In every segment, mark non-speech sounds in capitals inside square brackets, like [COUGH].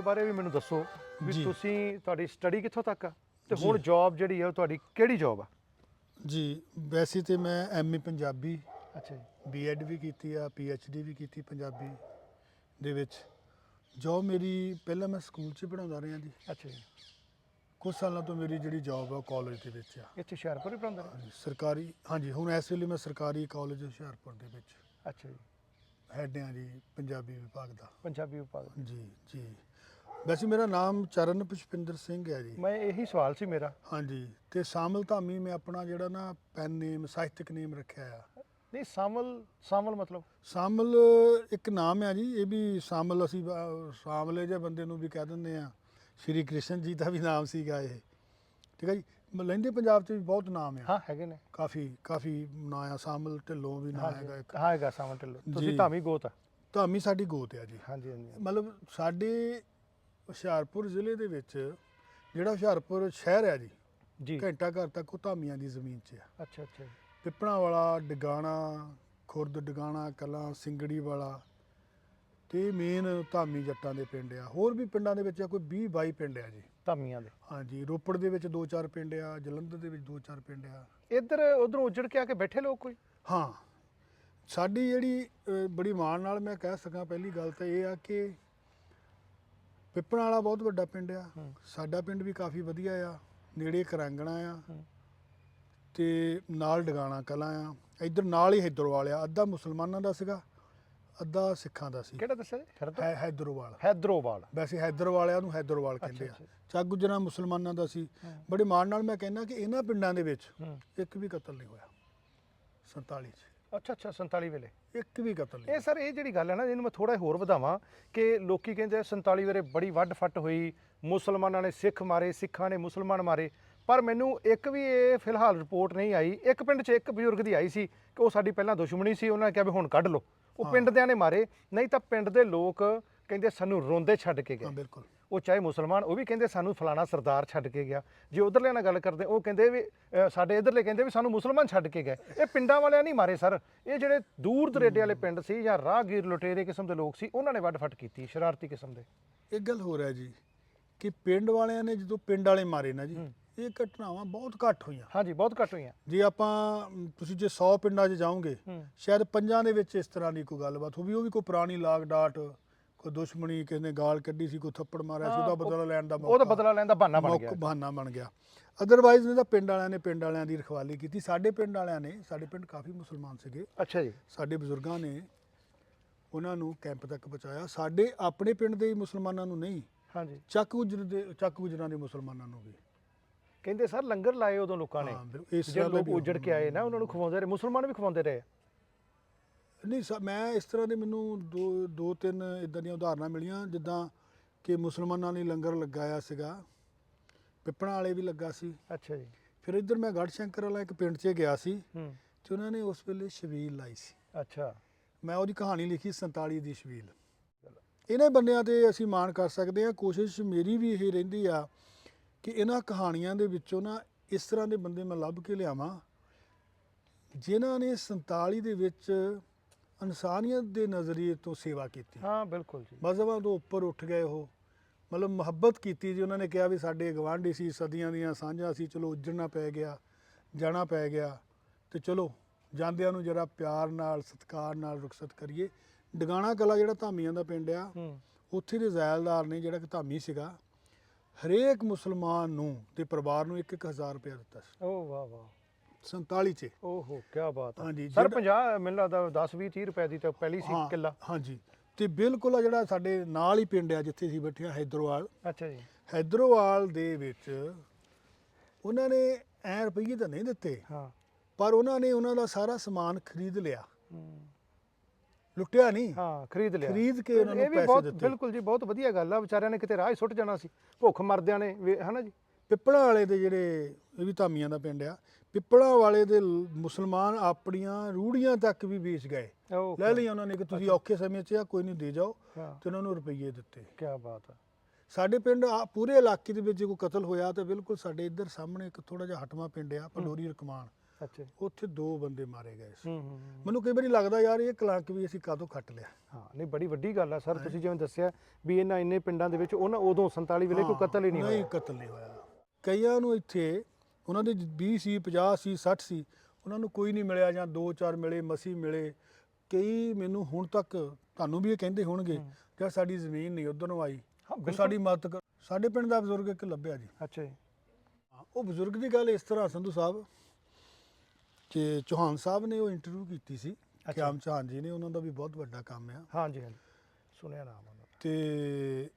ਦੇ ਬਾਰੇ ਵੀ ਮੈਨੂੰ ਦੱਸੋ ਵੀ ਜੀ। ਤੁਸੀਂ ਤੁਹਾਡੀ ਸਟੱਡੀ ਕਿੱਥੋਂ ਤੱਕ ਆ? ਤੇ ਹੁਣ ਜੀ। ਜੌਬ ਜਿਹੜੀ ਹੈ ਉਹ ਤੁਹਾਡੀ ਕਿਹੜੀ ਜੌਬ ਆ? ਜੀ ਵੈਸੇ ਤੇ ਮੈਂ ਐਮਏ ਪੰਜਾਬੀ ਅੱਛਾ ਜੀ। ਬੀਐਡ ਵੀ ਕੀਤੀ ਆ ਪੀਐਚਡੀ ਵੀ ਕੀਤੀ ਪੰਜਾਬੀ ਦੇ ਵਿੱਚ। ਜੋਬ ਮੇਰੀ ਪਹਿਲਾਂ ਮੈਂ ਸਕੂਲ 'ਚ ਪੜਾਉਂਦਾ ਰਿਹਾ ਜੀ। ਅੱਛਾ ਜੀ। ਕੁਝ ਸਾਲਾਂ ਤੋਂ ਮੇਰੀ ਜਿਹੜੀ ਜੌਬ ਆ ਕਾਲਜ ਦੇ ਵਿੱਚ ਆ। ਇੱਥੇ ਹੁਸ਼ਿਆਰਪੁਰ ਹੀ ਪੜਾਉਂਦੇ ਨੇ ਹਾਂਜੀ, ਸਰਕਾਰੀ ਹਾਂਜੀ ਹੁਣ ਇਸ ਵੇਲੇ ਮੈਂ ਸਰਕਾਰੀ ਕਾਲਜ ਹੁਸ਼ਿਆਰਪੁਰ ਦੇ ਵਿੱਚ। ਅੱਛਾ ਜੀ। ਹੈਡ ਆ ਜੀ ਪੰਜਾਬੀ ਵਿਭਾਗ ਦਾ। ਪੰਜਾਬੀ ਵਿਭਾਗ। ਜੀ ਜੀ। ਵੈਸੇ ਮੇਰਾ ਨਾਮ ਚਰਨ ਪੁਸ਼ਪਿੰਦਰ ਸਿੰਘ ਹੈ ਜੀ। ਮੈਂ ਇਹੀ ਸਵਾਲ ਸੀ ਮੇਰਾ। ਹਾਂਜੀ ਤੇ ਸਾਮਲ ਧਾਮੀ ਮੈਂ ਆਪਣਾ ਜਿਹੜਾ ਨਾ ਪੈਨ ਨੇਮ ਸਾਹਿਤਕ ਨੇਮ ਰੱਖਿਆ ਆ। ਨਹੀਂ ਸਾਮਲ ਸਾਮਲ ਮਤਲਬ? ਸਾਮਲ ਇੱਕ ਨਾਮ ਹੈ ਜੀ ਇਹ ਵੀ ਸਾਮਲ ਅਸੀਂ ਅਹ, ਸਾਮਲੇ ਜਿਹੇ ਬੰਦੇ ਨੂੰ ਵੀ ਕਹਿ ਦਿੰਦੇ ਆ। ਸ਼੍ਰੀ ਕ੍ਰਿਸ਼ਨ ਜੀ ਦਾ ਵੀ ਨਾਮ ਸੀਗਾ ਇਹ। ਠੀਕ ਹੈ ਜੀ? ਮ- ਲਹਿੰਦੇ ਪੰਜਾਬ 'ਚ ਵੀ ਬਹੁਤ ਨਾਮ ਆ। ਹਾਂ ਹੈਗੇ ਨੇ। ਕਾਫੀ ਕਾਫੀ ਨਾਂ ਆ ਸਾਮਲ ਢਿੱਲੋਂ ਵੀ ਨਾਂ ਹੈਗਾ ਇੱਕ। ਹਾਂ ਹੈਗਾ ਸਾਮਲ ਢਿੱਲੋਂ। ਤੁਸੀਂ ਜੀ। ਧਾਮੀ ਗੋਤ ਆ। ਧਾਮੀ ਸਾਡੀ ਗੋਤ ਆ ਜੀ। ਹਾਂਜੀ ਹਾਂਜੀ। ਮਤਲਬ ਸਾਡੇ ਹੁਸ਼ਿਆਰਪੁਰ ਜ਼ਿਲ੍ਹੇ ਦੇ ਵਿੱਚ ਜਿਹੜਾ ਹੁਸ਼ਿਆਰਪੁਰ ਸ਼ਹਿਰ ਹੈ ਜੀ ਜੀ। ਘੰਟਾ ਘਰ ਤੱਕ ਉਹ ਧਾਮੀਆਂ ਦੀ ਜ਼ਮੀਨ 'ਚ ਆ। ਅੱਛਾ ਅੱਛਾ। ਪਿੱਪਣਾ ਵਾਲਾ ਡਗਾਣਾ ਖੁਰਦ ਡਗਾਣਾ ਕਲਾਂ ਸਿੰਗੜੀ ਵਾਲਾ ਤੇ ਮੇਨ ਧਾਮੀ ਜੱਟਾਂ ਦੇ ਪਿੰਡ ਆ। ਹੋਰ ਵੀ ਪਿੰਡਾਂ ਦੇ ਵਿੱਚ ਆ ਕੋਈ 20 22 ਪਿੰਡ ਆ ਜੀ। ਧਾਮੀਆਂ ਦੇ। ਹਾਂਜੀ ਰੋਪੜ ਦੇ ਵਿੱਚ 2-4 ਪਿੰਡ ਆ ਜਲੰਧਰ ਦੇ ਵਿੱਚ 2-4 ਪਿੰਡ ਆ। ਇੱਧਰ ਉਧਰੋਂ ਉੱਜੜ ਕੇ ਆ ਕੇ ਬੈਠੇ ਲੋਕ ਕੋਈ? ਹਾਂ। ਸਾਡੀ ਜਿਹੜੀ ਬੜੀ ਮਾਣ ਨਾਲ ਮੈਂ ਕਹਿ ਸਕਾਂ ਪਹਿਲੀ ਗੱਲ ਤਾਂ ਇਹ ਆ ਕਿ ਪਿੱਪਣਾ ਵਾਲਾ ਬਹੁਤ ਵੱਡਾ ਪਿੰਡ ਆ। ਸਾਡਾ ਪਿੰਡ ਵੀ ਕਾਫੀ ਵਧੀਆ ਆ। ਨੇੜੇ ਕਰਾਂਗਣਾ ਆ। ਤੇ ਨਾਲ ਡਗਾਣਾ ਕਲਾਂ ਆ। ਇੱਧਰ ਨਾਲ ਹੀ ਹੈਦਰਵਾਲ ਆ। ਅੱਧਾ ਮੁਸਲਮਾਨਾਂ ਦਾ ਸੀਗਾ ਅੱਧਾ ਸਿੱਖਾਂ ਦਾ ਸੀ। ਕਿਹੜਾ ਦੱਸਿਆ ਜੀ? ਹੈਦਰਵਾਲ। ਹੈਦਰੋਵਾਲ। ਵੈਸੇ ਹੈਦਰ ਵਾਲਿਆਂ ਨੂੰ ਹੈਦਰਵਾਲ ਕਹਿੰਦੇ ਆ। ਅੱਛਾ, ਚੱਕ ਗੁਜਰਾਂ ਮੁਸਲਮਾਨਾਂ ਦਾ ਸੀ। ਬੜੇ ਮਾਣ ਨਾਲ ਮੈਂ ਕਹਿੰਦਾ ਕਿ ਇਹਨਾਂ ਪਿੰਡਾਂ ਦੇ ਵਿੱਚ ਇੱਕ ਵੀ ਕਤਲ ਨਹੀਂ ਹੋਇਆ। 47 ਚ। ਅੱਛਾ ਅੱਛਾ 47 ਵੇਲੇ। ਇੱਕ ਵੀ ਕਤਲ ਨਹੀਂ ਇਹ ਸਰ ਇਹ ਜਿਹੜੀ ਗੱਲ ਹੈ ਨਾ ਇਹਨੂੰ ਮੈਂ ਥੋੜਾ ਹੋਰ ਵਧਾਵਾਂ ਕਿ ਲੋਕੀ ਕਹਿੰਦੇ ਆ 47 ਵੇਲੇ ਬੜੀ ਵੱਡ ਫੱਟ ਹੋਈ ਮੁਸਲਮਾਨਾਂ ਨੇ ਸਿੱਖ ਮਾਰੇ ਸਿੱਖਾਂ ਨੇ ਮੁਸਲਮਾਨ ਮਾਰੇ। ਪਰ ਮੈਨੂੰ ਇੱਕ ਵੀ ਇਹ ਫਿਲਹਾਲ ਰਿਪੋਰਟ ਨਹੀਂ ਆਈ। ਇੱਕ ਪਿੰਡ 'ਚ ਇੱਕ ਬਜ਼ੁਰਗ ਦੀ ਆਈ ਸੀ ਕਿ ਉਹ ਸਾਡੀ ਪਹਿਲਾਂ ਦੁਸ਼ਮਣੀ ਸੀ ਉਹਨਾਂ ਨੇ ਕਿਹਾ ਵੀ ਹੁਣ ਕੱਢ ਲਓ। ਉਹ। ਪਿੰਡ ਦਿਆਂ ਨੇ ਮਾਰੇ। ਨਹੀਂ ਤਾਂ ਪਿੰਡ ਦੇ ਲੋਕ ਕਹਿੰਦੇ ਸਾਨੂੰ ਰੋਂਦੇ ਛੱਡ ਕੇ ਹਾਂ ਗਏ ਬਿਲਕੁਲ। ਉਹ ਚਾਹੇ ਮੁਸਲਮਾਨ ਉਹ ਵੀ ਕਹਿੰਦੇ ਸਾਨੂੰ ਫਲਾਣਾ ਸਰਦਾਰ ਛੱਡ ਕੇ ਗਿਆ। ਜੇ ਉਧਰਲੇ ਨਾਲ ਗੱਲ ਕਰਦੇ ਉਹ ਕਹਿੰਦੇ ਵੀ ਅ, ਸਾਡੇ ਇਧਰਲੇ ਕਹਿੰਦੇ ਵੀ ਸਾਨੂੰ ਮੁਸਲਮਾਨ ਛੱਡ ਕੇ ਗਏ। ਇਹ ਪਿੰਡਾਂ ਵਾਲਿਆਂ ਨਹੀਂ ਮਾਰੇ ਸਰ। ਇਹ ਜਿਹੜੇ ਦੂਰ ਦਰੇਡੇ ਵਾਲੇ ਪਿੰਡ ਸੀ ਜਾਂ ਰਾਹਗੀਰ ਲੁਟੇਰੇ ਕਿਸਮ ਦੇ ਲੋਕ ਸੀ ਉਹਨਾਂ ਨੇ ਵੱਡ ਫੱਟ ਕੀਤੀ ਸ਼ਰਾਰਤੀ ਕਿਸਮ ਦੇ। ਇੱਕ ਗੱਲ ਹੋਰ ਹੈ ਜੀ ਕਿ ਪਿੰਡ ਵਾਲਿਆਂ ਨੇ ਜਦੋਂ ਪਿੰਡ ਵਾਲੇ ਮਾਰੇ ਨਾ ਜੀ। ਇਹ ਘਟਨਾਵਾਂ ਬਹੁਤ ਘੱਟ ਹੋਈਆਂ। ਹਾਂਜੀ ਬਹੁਤ ਘੱਟ ਹੋਈਆਂ। ਜੇ ਆਪਾਂ ਅਮ, ਤੁਸੀਂ ਜੇ 100 ਪਿੰਡਾਂ 'ਚ ਜਾਓਗੇ ਹੂੰ। ਸ਼ਾਇਦ ਪੰਜਾਂ ਦੇ ਵਿੱਚ ਇਸ ਤਰ੍ਹਾਂ ਦੀ ਕੋਈ ਗੱਲਬਾਤ ਹੋਵੇ ਉਹ ਵੀ ਕੋਈ ਪੁਰਾਣੀ ਲਾਗ ਡਾਟ ਕੋਈ ਦੁਸ਼ਮਣੀ ਕਿਸੇ ਨੇ ਗਾਲ ਕੱਢੀ ਸੀ ਕੋਈ ਥੱਪੜ ਮਾਰਿਆ ਸੀ ਉਹਦਾ ਉਹ- ਬਦਲਾ ਲੈਣ ਦਾ ਉਹਦਾ ਬਦਲਾ ਲੈਣ ਦਾ ਬਹਾਨਾ ਬਣ ਮੌਕਾ ਗਿਆ। ਬਹਾਨਾ ਬਣ ਗਿਆ। ਅਦਰਵਾਈਜ਼ ਨਹੀਂ ਤਾਂ ਪਿੰਡ ਵਾਲਿਆਂ ਨੇ ਪਿੰਡ ਵਾਲਿਆਂ ਦੀ ਰਖਵਾਲੀ ਕੀਤੀ। ਸਾਡੇ ਪਿੰਡ ਵਾਲਿਆਂ ਨੇ ਸਾਡੇ ਪਿੰਡ ਕਾਫੀ ਮੁਸਲਮਾਨ ਸੀਗੇ। ਅੱਛਾ ਜੀ। ਸਾਡੇ ਬਜ਼ੁਰਗਾਂ ਨੇ ਉਹਨਾਂ ਨੂੰ ਕੈਂਪ ਤੱਕ ਪਹੁੰਚਾਇਆ। ਸਾਡੇ ਆਪਣੇ ਪਿੰਡ ਦੇ ਮੁਸਲਮਾਨਾਂ ਨੂੰ ਨਹੀਂ ਹਾਂਜੀ ਚੱਕ ਗੁਜਰ ਦੇ ਚੱਕ ਗੁਜਰਾਂ ਦੇ ਮੁਸਲਮਾਨਾਂ ਨੂੰ ਵੀ। ਕਹਿੰਦੇ ਸਰ ਲੰਗਰ ਲਾਏ ਉਦੋਂ ਲੋਕਾਂ ਨੇ। ਜਿਹੜੇ ਲੋਕ ਉਜੜ ਕੇ ਆਏ ਨਾ ਉਹਨਾਂ ਨੂੰ ਖਵਾਉਂਦੇ ਰਹੇ। ਮੁਸਲਮਾਨ ਵੀ ਖਵਾਉਂਦੇ ਰਹੇ। ਨਹੀਂ ਸਾ- ਮੈਂ ਇਸ ਤਰ੍ਹਾਂ ਦੇ ਮੈਨੂੰ ਦੋ ਦੋ ਤਿੰਨ ਇਦਾਂ ਦੀਆਂ ਉਦਾਹਰਨਾਂ ਮਿਲੀਆਂ ਜਿੱਦਾਂ ਕਿ ਮੁਸਲਮਾਨਾਂ ਨੇ ਲੰਗਰ ਲਗਾਇਆ ਸੀਗਾ ਪਿੱਪਣਾ ਵਾਲੇ ਵੀ ਲੱਗਾ ਸੀ। ਅੱਛਾ ਜੀ। ਫਿਰ ਇੱਧਰ ਮੈਂ ਗੜ੍ਹ ਸ਼ੰਕਰ ਵਾਲਾ ਇੱਕ ਪਿੰਡ 'ਚ ਗਿਆ ਸੀ ਹੂੰ। ਤੇ ਉਹਨਾਂ ਨੇ ਉਸ ਵੇਲੇ ਸ਼ਬੀਲ ਲਾਈ ਸੀ। ਅੱਛਾ। ਮੈਂ ਉਹਦੀ ਕਹਾਣੀ ਲਿਖੀ 47 ਦੀ ਸ਼ਬੀਲ। ਇਹਨਾਂ ਬੰਦਿਆਂ ਤੇ ਅਸੀਂ ਮਾਣ ਕਰ ਸਕਦੇ ਹਾਂ ਕੋਸ਼ਿਸ਼ ਮੇਰੀ ਵੀ ਇਹ ਰਹਿੰਦੀ ਆ ਕਿ ਇਹਨਾਂ ਕਹਾਣੀਆਂ ਦੇ ਵਿੱਚੋਂ ਨਾ ਇਸ ਤਰ੍ਹਾਂ ਦੇ ਬੰਦੇ ਮੈਂ ਲੱਭ ਕੇ ਲਿਆਵਾਂ ਜਿਨ੍ਹਾਂ ਨੇ 47 ਦੇ ਵਿੱਚ ਇਨਸਾਨੀਅਤ ਦੇ ਨਜ਼ਰੀਏ ਤੋਂ ਸੇਵਾ ਕੀਤੀ। ਹਾਂ ਬਿਲਕੁਲ ਜੀ। ਮਜ਼ਹਬਾਂ ਤੋਂ ਉੱਪਰ ਉੱਠ ਗਏ ਉਹ। ਮਤਲਬ ਮੁਹੱਬਤ ਕੀਤੀ ਜੀ ਉਹਨਾਂ ਨੇ ਕਿਹਾ ਵੀ ਸਾਡੇ ਗਵਾਂਢੀ ਸੀ ਸਦੀਆਂ ਦੀਆਂ ਸਾਂਝਾਂ ਸੀ ਚਲੋ ਉੱਜੜਨਾ ਪੈ ਗਿਆ ਜਾਣਾ ਪੈ ਗਿਆ ਤੇ ਚਲੋ ਜਾਂਦਿਆਂ ਨੂੰ ਜਰਾ ਪਿਆਰ ਨਾਲ ਸਤਿਕਾਰ ਨਾਲ ਰੁਖਸਤ ਕਰੀਏ। ਡਗਾਣਾ ਕਲਾ ਜਿਹੜਾ ਧਾਮੀਆਂ ਦਾ ਪਿੰਡ ਆ ਉੱਥੇ ਦੇ ਜ਼ਾਇਲਦਾਰ ਨੇ ਜਿਹੜਾ ਕਿ ਧਾਮੀ ਸੀਗਾ ਹਰੇਕ ਮੁਸਲਮਾਨ ਨੂੰ ਤੇ ਪਰਿਵਾਰ ਨੂੰ 1-1000 ਰੁਪਏ ਦਿੱਤਾ ਸੀ। ਓ ਵਾਹ ਵਾਹ। 47 ਚ। ਓਹੋ ਕੀ ਬਾਤ ਹੈ। ਹਾਂਜੀ, ਸਰ ਜਿਹੜਾ- 50 ਮੈਨੂੰ ਲੱਗਦਾ 10 20 30 ਰੁਪਏ ਦੀ ਤਾਂ ਪਹਿਲੀ ਸੀ ਹਾਂ, ਕਿੱਲਾ। ਹਾਂਜੀ। ਤੇ ਬਿਲਕੁਲ ਆ ਜਿਹੜਾ ਸਾਡੇ ਨਾਲ ਹੀ ਪਿੰਡ ਆ ਜਿੱਥੇ ਅਸੀਂ ਬੈਠੇ ਆ ਹੈਦਰਵਾਲ। ਅੱਛਾ ਜੀ। ਹੈਦਰੋਵਾਲ ਦੇ ਵਿੱਚ ਉਹਨਾਂ ਨੇ ਐ ਰੁਪਈਏ ਤਾਂ ਨਹੀਂ ਦਿੱਤੇ ਹਾਂ। ਪਰ ਉਹਨਾਂ ਨੇ ਉਹਨਾਂ ਦਾ ਸਾਰਾ ਸਮਾਨ ਖਰੀਦ ਲਿਆ। ਹੂੰ। ਲੁੱਟਿਆ ਨਹੀਂ। ਹਾਂ ਖਰੀਦ ਲਿਆ। ਖਰੀਦ ਕੇ ਉਹਨਾਂ ਨੂੰ ਇਹ ਵੀ ਪੈਸੇ ਬਹੁਤ ਦਿੱਤੇ। ਬਿਲਕੁਲ ਜੀ ਬਹੁਤ ਵਧੀਆ ਗੱਲ ਆ। ਵਿਚਾਰਿਆਂ ਨੇ ਕਿਤੇ ਰਾਹ ਹੀ ਸੁੱਟ ਜਾਣਾ ਸੀ। ਭੁੱਖ ਮਰਦਿਆਂ ਨੇ ਵੀ- ਹਨਾ ਜੀ? ਪਿੱਪੜਾ ਵਾਲੇ ਦੇ ਜਿਹੜੇ ਇਹ ਵੀ ਧਾਮੀਆਂ ਦਾ ਪਿੰਡ ਆ ਪਿੱਪੜਾ ਵਾਲੇ ਦੇ ਲ- ਮੁਸਲਮਾਨ ਆਪਣੀਆਂ ਰੂੜੀਆਂ ਤੱਕ ਵੀ ਵੇਚ ਗਏ। ਲੈ ਲਈ ਉਹਨਾਂ ਨੇ ਕਿ ਤੁਸੀਂ ਔਖੇ ਸਮੇਂ 'ਚ ਆ ਕੋਈ ਨਹੀਂ ਦੇ ਜਾਓ ਹਾਂ। ਤੇ ਉਹਨਾਂ ਨੂੰ ਰੁਪਈਏ ਦਿੱਤੇ। ਕੀ ਬਾਤ ਹੈ ਸਾਡੇ ਪਿੰਡ ਆ ਪੂਰੇ ਇਲਾਕੇ ਦੇ ਵਿੱਚ ਜੇ ਕੋਈ ਕਤਲ ਹੋਇਆ ਤਾਂ ਬਿਲਕੁਲ ਸਾਡੇ ਇੱਧਰ ਸਾਹਮਣੇ ਇੱਕ ਥੋੜਾ ਜਿਹਾ ਹਟਵਾ ਪਿੰਡ ਆ ਪੰਡੋਰੀ ਰਕਮਾਨ। ਅੱਛਾ। ਉੱਥੇ ਦੋ ਬੰਦੇ ਮਾਰੇ ਗਏ ਸੀ। ਹੂੰ ਹੂੰ ਹੂੰ। ਮੈਨੂੰ ਕਈ ਵਾਰੀ ਲੱਗਦਾ ਯਾਰ ਇਹ ਕਲੰਕ ਵੀ ਅਸੀਂ ਕਾਦੋਂ ਕੱਟ ਲਿਆ? ਹਾਂ ਨਹੀਂ ਬੜੀ ਵੱਡੀ ਗੱਲ ਆ ਸਰ ਤੁਸੀਂ ਜਿਵੇਂ ਦੱਸਿਆ ਵੀ ਇਹਨਾਂ ਇੰਨੇ ਪਿੰਡਾਂ ਦੇ ਵਿੱਚ ਉਹਨਾਂ ਉਦੋਂ 47 ਵੇਲੇ ਕੋਈ ਹਾਂ, ਕਤਲ ਹੀ ਨਹੀਂ ਨਹੀਂ ਹੋਇਆ। ਕਤਲ ਨਹੀਂ ਹੋਇਆ। ਕਈਆਂ ਨੂੰ ਇੱਥੇ ਉਹਨਾਂ ਦੇ 20 ਸੀ 50 ਸੀ 60 ਸੀ ਉਹਨਾਂ ਨੂੰ ਕੋਈ ਨਹੀਂ ਮਿਲਿਆ ਜਾਂ ਦੋ ਚਾਰ ਮਿਲੇ ਮਸੀ ਮਿਲੇ। ਕਈ ਮੈਨੂੰ ਹੁਣ ਤੱਕ ਤੁਹਾਨੂੰ ਵੀ ਇਹ ਕਹਿੰਦੇ ਹੋਣਗੇ। ਕਿ ਸਾਡੀ ਜ਼ਮੀਨ ਨਹੀਂ ਉਧਰ ਨੂੰ ਆਈ। ਸਾਡੀ ਮਦਦ ਕਰ ਸਾਡੇ ਪਿੰਡ ਦਾ ਬਜ਼ੁਰਗ ਇੱਕ ਲੱਭਿਆ ਜੀ। ਅੱਛਾ ਜੀ। ਉਹ ਬਜ਼ੁਰਗ ਦੀ ਗੱਲ ਇਸ ਤਰ੍ਹਾਂ ਸੰਧੂ ਸਾਹਿਬ ਕਿ ਚੌਹਾਨ ਸਾਹਿਬ ਨੇ ਉਹ ਇੰਟਰਵਿਊ ਕੀਤੀ ਸੀ। ਕਿਆਮ ਚੌਹਾਨ ਜੀ ਨੇ ਉਹਨਾਂ ਦਾ ਵੀ ਬਹੁਤ ਵੱਡਾ ਕੰਮ ਆ। ਹਾਂਜੀ ਹਾਂਜੀ। ਸੁਣਿਆ ਨਾਮ ਉਹਨਾਂ ਦਾ। ਤੇ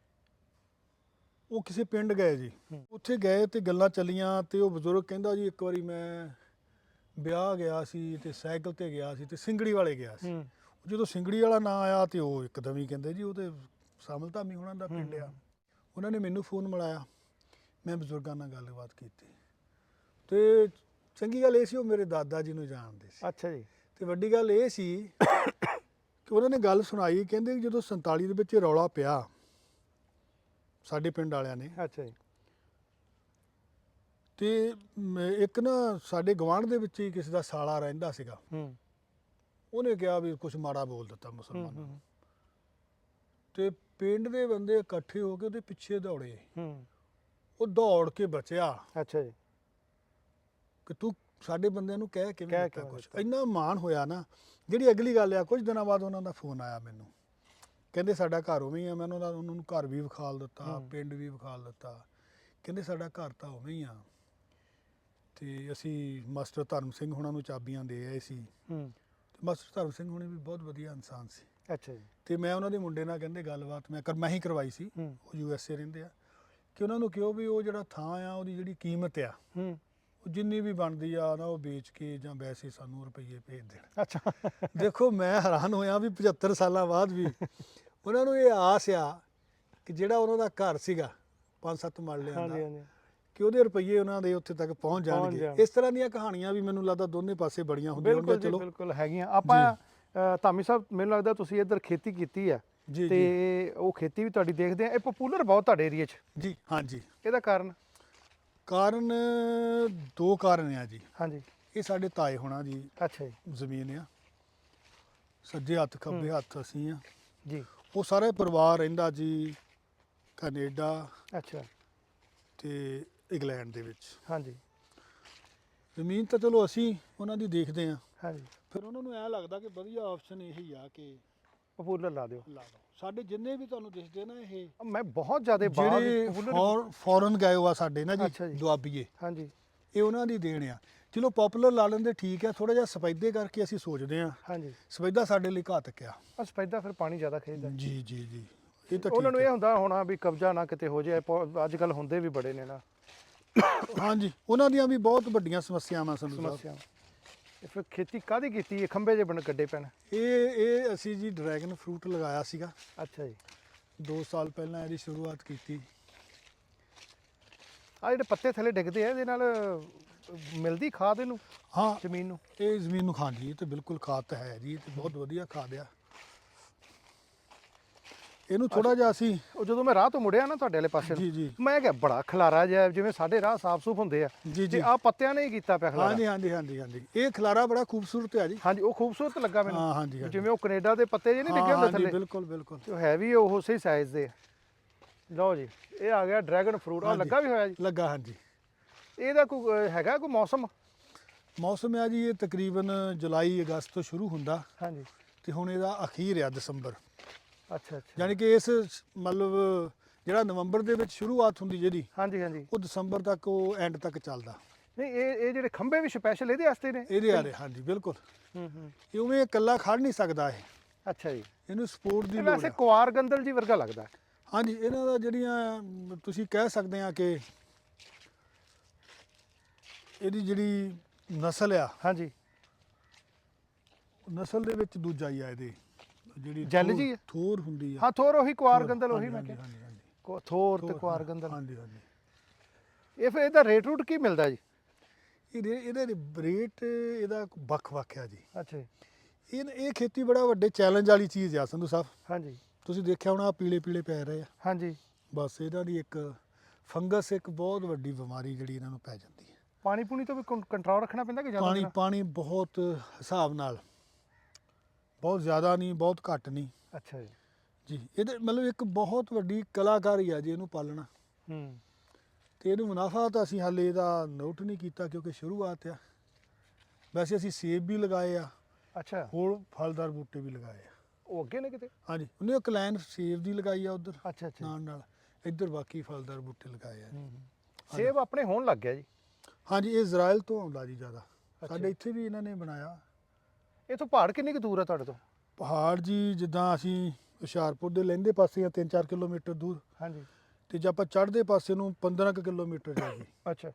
ਉਹ ਕਿਸੇ ਪਿੰਡ ਗਏ ਜੀ। ਉੱਥੇ ਗਏ ਤੇ ਗੱਲਾਂ ਚੱਲੀਆਂ ਤੇ ਉਹ ਬਜ਼ੁਰਗ ਕਹਿੰਦਾ ਜੀ ਇੱਕ ਵਾਰੀ ਮੈਂ ਵਿਆਹ ਗਿਆ ਸੀ ਤੇ ਸਾਈਕਲ ਤੇ ਗਿਆ ਸੀ ਤੇ ਸਿੰਗੜੀ ਵਾਲੇ ਗਿਆ ਸੀ। ਜਦੋਂ ਸਿੰਗੜੀ ਵਾਲਾ ਨਾਂ ਆਇਆ ਤੇ ਉਹ ਇੱਕਦਮ ਹੀ ਕਹਿੰਦੇ ਜੀ ਉਹ ਤੇ ਸਾਮਲ ਧਾਮੀ ਹੋਣਾ ਦਾ ਪਿੰਡ ਆ। ਉਹਨਾਂ ਨੇ ਮੈਨੂੰ ਫੋਨ ਮਿਲਾਇਆ ਮੈਂ ਬਜ਼ੁਰਗਾਂ ਨਾਲ ਗੱਲਬਾਤ ਕੀਤੀ। ਤੇ ਚੰਗੀ ਗੱਲ ਇਹ ਸੀ ਉਹ ਮੇਰੇ ਦਾਦਾ ਜੀ ਨੂੰ ਜਾਣਦੇ ਸੀ। ਅੱਛਾ ਜੀ। ਤੇ ਵੱਡੀ ਗੱਲ ਇਹ ਸੀ ਕਿ ਉਹਨਾਂ ਨੇ ਗੱਲ ਸੁਣਾਈ ਕਹਿੰਦੇ ਜਦੋਂ 47 ਦੇ ਵਿੱਚ ਰੌਲਾ ਪਿਆ ਸਾਡੇ ਪਿੰਡ ਵਾਲਿਆਂ ਨੇ। ਅੱਛਾ ਜੀ। ਤੇ ਮ- ਇੱਕ ਨਾ ਸਾਡੇ ਗਵਾਂਢ ਦੇ ਵਿੱਚ ਹੀ ਕਿਸੇ ਦਾ ਸਾਲਾ ਰਹਿੰਦਾ ਸੀਗਾ। ਹੂੰ। ਉਹਨੇ ਕਿਹਾ ਵੀ ਕੁਝ ਮਾੜਾ ਬੋਲ ਦਿੱਤਾ ਹੂੰ, ਮੁਸਲਮਾਨਾਂ ਨੂੰ। ਹੂੰ ਤੇ ਪਿੰਡ ਦੇ ਬੰਦੇ ਇਕੱਠੇ ਹੋ ਕੇ ਉਹਦੇ ਪਿੱਛੇ ਦੌੜੇ। ਹੂੰ। ਉਹ ਦੌੜ ਕੇ ਬਚਿਆ। ਅੱਛਾ ਜੀ। ਕਿ ਤੂੰ ਸਾਡੇ ਬੰਦਿਆਂ ਨੂੰ ਕਹਿ ਕਿਵੇਂ ਕਹਿ ਦਿੱਤਾ ਕਿਵੇਂ ਕੁਝ ਦਿੱਤਾ? ਇੰਨਾ ਮਾਣ ਹੋਇਆ ਨਾ। ਜਿਹੜੀ ਅਗਲੀ ਗੱਲ ਆ ਕੁਝ ਦਿਨਾਂ ਬਾਅਦ ਉਹਨਾਂ ਦਾ ਫੋਨ ਆਇਆ ਮੈਨੂੰ। ਕਹਿੰਦੇ ਸਾਡਾ ਘਰ ਉਵੇਂ ਹੀ ਆ ਮੈਂ ਉਹਨਾਂ ਦਾ ਉਹਨਾਂ ਨੂੰ ਘਰ ਵੀ ਵਿਖਾਲ ਦਿੱਤਾ। ਪਿੰਡ ਵੀ ਵਿਖਾਲ ਦਿੱਤਾ। ਕਹਿੰਦੇ ਸਾਡਾ ਘਰ ਤਾਂ ਉਵੇਂ ਹੀ ਆ। ਤੇ ਅਸੀਂ ਮਾਸਟਰ ਧਰਮ ਸਿੰਘ ਹੁਣਾਂ ਨੂੰ ਚਾਬੀਆਂ ਦੇ ਆਏ ਸੀ। ਹੂੰ। ਮਾਸਟਰ ਧਰਮ ਸਿੰਘ ਹੁਣੇ ਵੀ ਬਹੁਤ ਵਧੀਆ ਇਨਸਾਨ ਸੀ। ਅੱਛਾ ਜੀ। ਤੇ ਮੈਂ ਉਹਨਾਂ ਦੇ ਮੁੰਡੇ ਨਾਲ ਕਹਿੰਦੇ ਗੱਲਬਾਤ ਮੈਂ ਕਰ ਮੈਂ ਹੀ ਕਰਵਾਈ ਸੀ। ਉਹ ਯੂ ਐਸ ਏ ਰਹਿੰਦੇ ਆ। ਕਿ ਉਹਨਾਂ ਨੂੰ ਕਿਹਾ ਵੀ ਉਹ ਜਿਹੜਾ ਥਾਂ ਆ ਉਹਦੀ ਜਿਹੜੀ ਕੀਮਤ ਆ ਹੂੰ। ਉਹ ਜਿੰਨੀ ਵੀ ਬਣਦੀ ਆ ਨਾ ਉਹ ਵੇਚ ਕੇ ਜਾਂ ਵੈਸੇ ਸਾਨੂੰ ਰੁਪਈਏ ਭੇਜ ਦੇਣ। ਅੱਛਾ। ਦੇਖੋ ਮੈਂ ਹੈਰਾਨ ਹੋਇਆ ਵੀ 75 ਸਾਲਾਂ ਬਾਅਦ ਵੀ ਉਹਨਾਂ ਨੂੰ ਇਹ ਆਸ ਆ ਕਿ ਜਿਹੜਾ ਉਹਨਾਂ ਦਾ ਘਰ ਸੀਗਾ ਪੰਜ ਸੱਤ ਮਰਲਿਆਂ ਹਾਂਜੀ ਦਾ ਹਾਂਜੀ। ਕਿ ਉਹਦੇ ਰੁਪਈਏ ਉਹਨਾਂ ਦੇ ਉੱਥੇ ਤੱਕ ਪਹੁੰਚ ਜਾਣਗੇ। ਜਾਣ। ਇਸ ਤਰ੍ਹਾਂ ਦੀਆਂ ਕਹਾਣੀਆਂ ਵੀ ਮੈਨੂੰ ਲੱਗਦਾ ਦੋਨੇ ਪਾਸੇ ਬੜੀਆਂ ਹੁੰਦੀਆਂ ਬਿਲਕੁਲ ਜੀ ਬਿਲਕੁਲ ਹੈਗੀਆਂ। ਆਪਾਂ ਅ, ਧਾਮੀ ਸਾਹਿਬ ਮੈਨੂੰ ਲੱਗਦਾ ਤੁਸੀਂ ਇੱਧਰ ਖੇਤੀ ਕੀਤੀ ਆ ਜੀ ਤੇ ਉਹ ਖੇਤੀ ਵੀ ਤੁਹਾਡੀ ਦੇਖਦੇ ਆ। ਇਹ ਪਪੂਲਰ ਬਹੁਤ ਤੁਹਾਡੇ ਏਰੀਆ 'ਚ। ਜੀ ਹਾਂਜੀ। ਇਹਦਾ ਕਾਰਨ? ਕਾਰਨ ਦੋ ਕਾਰਨ ਆ ਜੀ। ਹਾਂਜੀ। ਇਹ ਸਾਡੇ ਤਾਏ ਹੋਣਾ ਜੀ। ਅੱਛਾ ਜੀ। ਜ਼ਮੀਨ ਆ। ਸੱਜੇ ਹੱਥ ਖੱਬੇ ਹੱਥ ਅਸੀਂ ਆ। ਜੀ। ਉਹ ਸਾਰੇ ਪਰਿਵਾਰ ਰਹਿੰਦਾ ਜੀ ਕੈਨੇਡਾ ਅੱਛਾ। ਤੇ ਇੰਗਲੈਂਡ ਦੇ ਵਿੱਚ। ਹਾਂਜੀ। ਜ਼ਮੀਨ ਤਾਂ ਚਲੋ ਅਸੀਂ ਉਹਨਾਂ ਦੀ ਦੇਖਦੇ ਆ ਹਾਂਜੀ। ਫਿਰ ਉਹਨਾਂ ਨੂੰ ਐ ਲੱਗਦਾ ਕਿ ਵਧੀਆ ਆਪਸ਼ਨ ਇਹੀ ਆ ਕਿ ਪਪੂਲਰ ਲਾ ਦਿਓ। ਲਾ ਸਾਡੇ ਜਿੰਨੇ ਵੀ ਤੁਹਾਨੂੰ ਦਿਸਦੇ ਨਾ ਇਹ। ਮੈਂ ਬਹੁਤ ਜ਼ਿਆਦਾ ਜਿਹੜੇ popular- ਫੋਰਨ ਗਏ ਹੋਆ ਸਾਡੇ ਨਾ ਅੱਛਾ ਜੀ ਜੀ। ਦੁਆਬੀਏ। ਹਾਂਜੀ। ਇਹ ਉਹਨਾਂ ਦੀ ਦੇਣ ਆ। ਚਲੋ ਪਪੂਲਰ ਲਾ ਲੈਂਦੇ ਠੀਕ ਆ ਥੋੜਾ ਜਿਹਾ ਸਫੈਦੇ ਕਰਕੇ ਅਸੀਂ ਸੋਚਦੇ ਆ ਹਾਂਜੀ। ਸਫੈਦਾ ਸਾਡੇ ਲਈ ਘਾਤਕ ਆ। ਬਸ ਪੈਦਾ ਫਿਰ ਪਾਣੀ ਜ਼ਿਆਦਾ ਖਿੱਚਦਾ ਜੀ ਜੀ ਜੀ। ਇਹ ਤਾਂ ਉਹਨਾਂ ਨੂੰ ਇਹ ਹੁੰਦਾ ਹੋਣਾ ਵੀ ਕਬਜ਼ਾ ਨਾ ਕਿਤੇ ਹੋ ਜਾਏ ਅੱਜ ਕੱਲ ਹੁੰਦੇ ਵੀ ਬੜੇ ਨੇ ਨਾ। ਹਾਂਜੀ ਉਹਨਾਂ ਦੀਆਂ ਵੀ ਬਹੁਤ ਵੱਡੀਆਂ ਸਮੱਸਿਆਵਾਂ ਸੰਧੂ ਸਾਹਿਬ ਸਮੱਸਿਆ ਇਹ ਫਿਰ ਖੇਤੀ ਕਾਦੀ ਕੀਤੀ ਹੈ? ਖੰਬੇ ਜੇ ਬਣ ਗੱਡੇ ਪੈਣ। ਇਹ ਇਹ ਅਸੀਂ ਜੀ ਡਰੈਗਨ ਫਰੂਟ ਲਗਾਇਆ ਸੀਗਾ। ਅੱਛਾ ਜੀ। 2 ਸਾਲ ਪਹਿਲਾਂ ਇਹਦੀ ਸ਼ੁਰੂਆਤ ਕੀਤੀ। ਆ ਜਿਹੜੇ ਪੱਤੇ ਥੱਲੇ ਡਿੱਗਦੇ ਆ ਇਹਦੇ ਨਾਲ ਮਿਲਦੀ ਖਾਦ ਇਹਨੂੰ? ਹਾਂ। ਜ਼ਮੀਨ ਨੂੰ? ਇਹ ਜ਼ਮੀਨ ਨੂੰ ਖਾਂਦੀ ਇਹ ਤੇ ਬਿਲਕੁਲ ਖਾਦ ਤਾਂ ਹੈ ਜੀ ਇਹ ਤੇ ਬਹੁਤ ਵਧੀਆ ਖਾਦ ਆ। ਇਹਨੂੰ ਥੋੜਾ ਜਿਹਾ ਅਸੀਂ ਉਹ ਜਦੋਂ ਮੈਂ ਰਾਹ ਤੋਂ ਮੁੜਿਆ ਨਾ ਤੁਹਾਡੇ ਵਾਲੇ ਪਾਸੇ ਜੀ ਜੀ। ਮੈਂ ਕਿਹਾ ਬੜਾ ਖਲਾਰਾ ਜਿਹਾ ਜਿਵੇਂ ਸਾਡੇ ਰਾਹ ਸਾਫ਼ ਸੂਫ ਹੁੰਦੇ ਆ। ਜੀ ਜੀ। ਆ ਪੱਤਿਆਂ ਨੇ ਹੀ ਕੀਤਾ ਪਿਆ ਖਲਾਰਾ। ਹਾਂਜੀ ਹਾਂਜੀ ਹਾਂਜੀ ਹਾਂਜੀ। ਇਹ ਖਲਾਰਾ ਬੜਾ ਖੂਬਸੂਰਤ ਹੈ ਜੀ। ਹਾਂਜੀ ਉਹ ਖੂਬਸੂਰਤ ਲੱਗਾ ਮੈਨੂੰ। ਹਾਂ ਹਾਂਜੀ ਹਾਂਜੀ। ਜਿਵੇਂ ਉਹ ਕੈਨੇਡਾ ਦੇ ਪੱਤੇ ਜਿਹੇ ਨਹੀਂ ਡਿੱਗੇ ਹਾਂ, ਹੁੰਦੇ ਹਾਂਜੀ ਥੱਲੇ। ਬਿਲਕੁਲ ਬਿਲਕੁਲ। ਤੇ ਉਹ ਹੈ ਵੀ ਉਹ ਉਸੇ ਸਾਈਜ਼ ਦੇ ਆ। ਲਓ ਜੀ ਇਹ ਆ ਗਿਆ ਡਰੈਗਨ ਫਰੂਟ ਆ ਹਾਂਜੀ। ਲੱਗਾ ਵੀ ਹੋਇਆ ਜੀ? ਲੱਗਾ ਹਾਂਜੀ। ਇਹਦਾ ਕੋਈ ਹੈਗਾ ਕੋਈ ਮੌਸਮ? ਮੌਸਮ ਹੈ ਜੀ ਇਹ ਤਕਰੀਬਨ ਜੁਲਾਈ ਅਗਸਤ ਤੋਂ ਸ਼ੁਰੂ ਹੁੰਦਾ। ਹਾਂਜੀ। ਤੇ ਹੁਣ ਇਹਦਾ ਅਖੀਰ ਆ ਦਸੰਬਰ। ਅੱਛਾ ਅੱਛਾ। ਯਾਨੀ ਕਿ ਇਸ ਮਤਲਬ ਜਿਹੜਾ ਨਵੰਬਰ ਦੇ ਵਿੱਚ ਸ਼ੁਰੂਆਤ ਹੁੰਦੀ ਜਿਹਦੀ ਹਾਂਜੀ ਹਾਂਜੀ। ਉਹ ਦਸੰਬਰ ਤੱਕ ਉਹ ਐਂਡ ਤੱਕ ਚੱਲਦਾ। ਨਹੀਂ ਇਹ ਇਹ ਜਿਹੜੇ ਖੰਭੇ ਵੀ ਸਪੈਸ਼ਲ ਇਹਦੇ ਵਾਸਤੇ ਨੇ? ਇਹਦੇ ਆਲੇ ਹਾਂਜੀ ਬਿਲਕੁਲ। ਹੂੰ ਹੂੰ। ਇਹ ਉਵੇਂ ਇਕੱਲਾ ਖੜ ਨਹੀਂ ਸਕਦਾ ਇਹ। ਅੱਛਾ ਜੀ। ਇਹਨੂੰ ਸਪੋਰਟ ਦੀ ਇਹ ਲੋੜ ਵੈਸੇ ਹੈ ਕੁਆਰ ਗੰਦਲ ਜੀ ਵਰਗਾ ਲੱਗਦਾ। ਹਾਂਜੀ ਇਹਨਾਂ ਦਾ ਜਿਹੜੀਆਂ ਅਮ, ਤੁਸੀਂ ਕਹਿ ਸਕਦੇ ਆ ਕਿ ਇਹਦੀ ਜਿਹੜੀ ਨਸਲ ਆ ਹਾਂਜੀ। ਨਸਲ ਦੇ ਵਿੱਚ ਦੂਜਾ ਹੀ ਆ ਇਹਦੇ। ਜਿਹੜੀ ਜੈਲ ਥੋਰ- ਜੀ? ਥੋਰ ਹੁੰਦੀ ਆ। ਹਾਂ ਥੋਰ ਉਹੀ ਕੁਆਰ ਗੰਦਲ ਉਹੀ ਮੈਂ ਹਾਂਜੀ, ਕਿਹਾ। ਹਾਂਜੀ, ਹਾਂਜੀ। ਕੋ- ਥੋਰ ਤੇ ਕੁਆਰ ਗੰਦਲ ਹਾਂਜੀ ਹਾਂਜੀ। ਇਹ ਫਿਰ ਇਹਦਾ ਰੇਟ ਰੂਟ ਕੀ ਮਿਲਦਾ ਜੀ? ਇਹਦੇ ਇਹਦੇ ਰੇਟ ਇਹਦਾ ਵੱਖ-ਵੱਖ ਆ ਜੀ। ਅੱਛਾ ਜੀ। ਇਹ ਇਹ ਖੇਤੀ ਬੜਾ ਵੱਡੇ ਚੈਲੰਜ ਵਾਲੀ ਚੀਜ਼ ਆ ਸੰਧੂ ਸਾਹਿਬ। ਹਾਂਜੀ। ਤੁਸੀਂ ਦੇਖਿਆ ਹੋਣਾ ਪੀਲੇ ਪੀਲੇ ਪੈ ਰਹੇ ਆ। ਹਾਂਜੀ। ਬਸ ਇਹਨਾਂ ਦੀ ਇੱਕ ਫੰਗਸ ਇੱਕ ਬਹੁਤ ਵੱਡੀ ਬਿਮਾਰੀ ਜਿਹੜੀ ਇਹਨਾਂ ਨੂੰ ਪੈ ਜਾਂਦੀ ਪਾਣੀ ਪੂਣੀ ਤੋਂ ਵੀ ਕੰਟਰੋਲ ਰੱਖਣਾ ਪੈਂਦਾ ਕਿ ਜ਼ਿਆਦਾ ਪਾਣੀ? ਪਾਣੀ ਬਹੁਤ ਹਿਸਾਬ ਨਾਲ। ਬਹੁਤ ਜ਼ਿਆਦਾ ਨਹੀਂ ਬਹੁਤ ਘੱਟ ਨਹੀਂ। ਅੱਛਾ ਜੀ। ਜੀ ਇਹਦੇ ਮਤਲਬ ਇੱਕ ਬਹੁਤ ਵੱਡੀ ਕਲਾਕਾਰੀ ਆ ਜੀ ਇਹਨੂੰ ਪਾਲਣਾ। ਹੂੰ। ਤੇ ਇਹਨੂੰ ਮੁਨਾਫਾ ਤਾਂ ਅਸੀਂ ਹਾਲੇ ਇਹਦਾ ਨੋਟ ਨਹੀਂ ਕੀਤਾ ਕਿਉਂਕਿ ਸ਼ੁਰੂਆਤ ਆ। ਵੈਸੇ ਅਸੀਂ ਸੇਬ ਵੀ ਲਗਾਏ ਆ। ਅੱਛਾ। ਹੋਰ ਫਲਦਾਰ ਬੂਟੇ ਵੀ ਲਗਾਏ ਆ। ਉਹ ਅੱਗੇ ਨੇ ਕਿਤੇ? ਹਾਂਜੀ ਉਹਨੇ ਇੱਕ ਲਾਈਨ ਸੇਬ ਦੀ ਲਗਾਈ ਆ ਉਧਰ। ਅੱਛਾ ਅੱਛਾ। ਨਾਲ ਨਾਲ ਇੱਧਰ ਬਾਕੀ ਫਲਦਾਰ ਬੂਟੇ ਲਗਾਏ ਆ। ਸੇਬ ਆਪਣੇ ਹੋਣ ਲੱਗ ਗਿਆ ਜੀ। ਹਾਂਜੀ ਇਹ ਇਜ਼ਰਾਈਲ ਤੋਂ ਆਉਂਦਾ ਜੀ ਜ਼ਿਆਦਾ। ਸਾਡੇ ਇੱਥੇ ਵੀ ਇਹਨਾਂ ਨੇ ਬਣਾਇਆ। ਇਥੋਂ ਪਹਾੜ ਕਿੰਨੀ ਕੁ ਦੂਰ ਹੈ ਤੁਹਾਡੇ ਤੋਂ? ਪਹਾੜ ਜੀ ਜਿੱਦਾਂ ਅਸੀਂ ਹੁਸ਼ਿਆਰਪੁਰ ਦੇ ਲਹਿੰਦੇ ਪਾਸੇ ਆ 3-4 ਕਿਲੋਮੀਟਰ ਦੂਰ। ਹਾਂਜੀ। ਤੇ ਜੇ ਆਪਾਂ ਚੜ੍ਹਦੇ ਪਾਸੇ ਨੂੰ 15 ਕੁ ਕਿਲੋਮੀਟਰ ਜਾਈਏ ਅੱਛਾ।